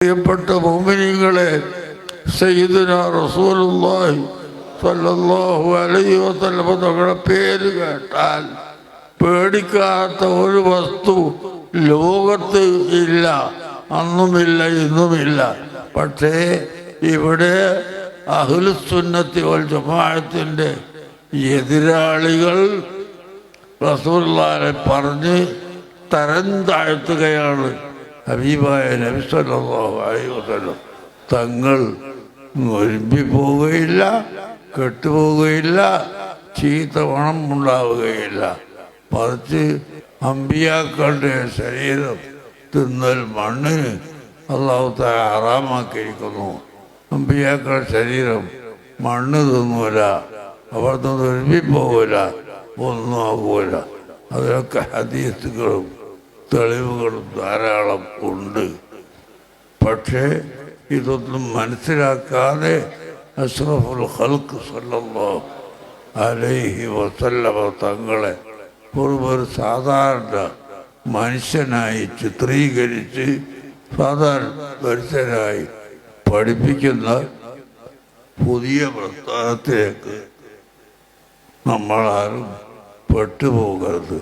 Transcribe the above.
പ്രിയപ്പെട്ട മോമിനിങ്ങളെ സയ്യിദുന റസൂലുള്ളാഹി സല്ലല്ലാഹു അലൈഹി വസല്ലം തങ്ങളുടെ പേര് കേട്ടാൽ പേടിക്കാത്ത ഒരു വസ്തു ലോകത്ത് ഇല്ല അന്നുമില്ല ഇന്നുമില്ല. പക്ഷേ ഇവിടെ അഹുലുസുന്നത്തി വൽ ജമാഅത്തിന്റെ എതിരാളികൾ റസൂല്ലാരെ പറഞ്ഞ് തരം താഴ്ത്തുകയാണ്. ഹബീബായ നബി സല്ലാഹു അലൈഹി വസ്ലം തങ്ങൾ ഒരുമ്പി പോവുകയില്ല കെട്ടുപോവുകയില്ല ചീത്ത പണം ഉണ്ടാവുകയില്ല. മറിച്ച് അമ്പിയാക്കളുടെ ശരീരം തിന്നൽ മണ്ണിന് അള്ളാഹുത്ത ആറാമാക്കിയിരിക്കുന്നു അമ്പിയാക്കളുടെ ശരീരം മണ്ണ് തിന്നൂല അവിടുന്ന് ഒരുമ്പിപ്പോവില്ല ഒന്നും ആകൂല അതിലൊക്കെ ഹദീസുകളും തെളിവുകളും ധാരാളം ഉണ്ട്. പക്ഷേ ഇതൊന്നും മനസ്സിലാക്കാതെ അഷ്റഫുൽ ഹൽക്ക് സല്ലല്ലാഹു അലൈഹി വസല്ലമ തങ്ങളെ ഒരു ഒരു സാധാരണ മനുഷ്യനായി ചിത്രീകരിച്ച് സാധാരണ മനുഷ്യനായി പഠിപ്പിക്കുന്ന പുതിയ പ്രസ്ഥാനത്തിലേക്ക് നമ്മളാരും പെട്ടുപോകരുത്.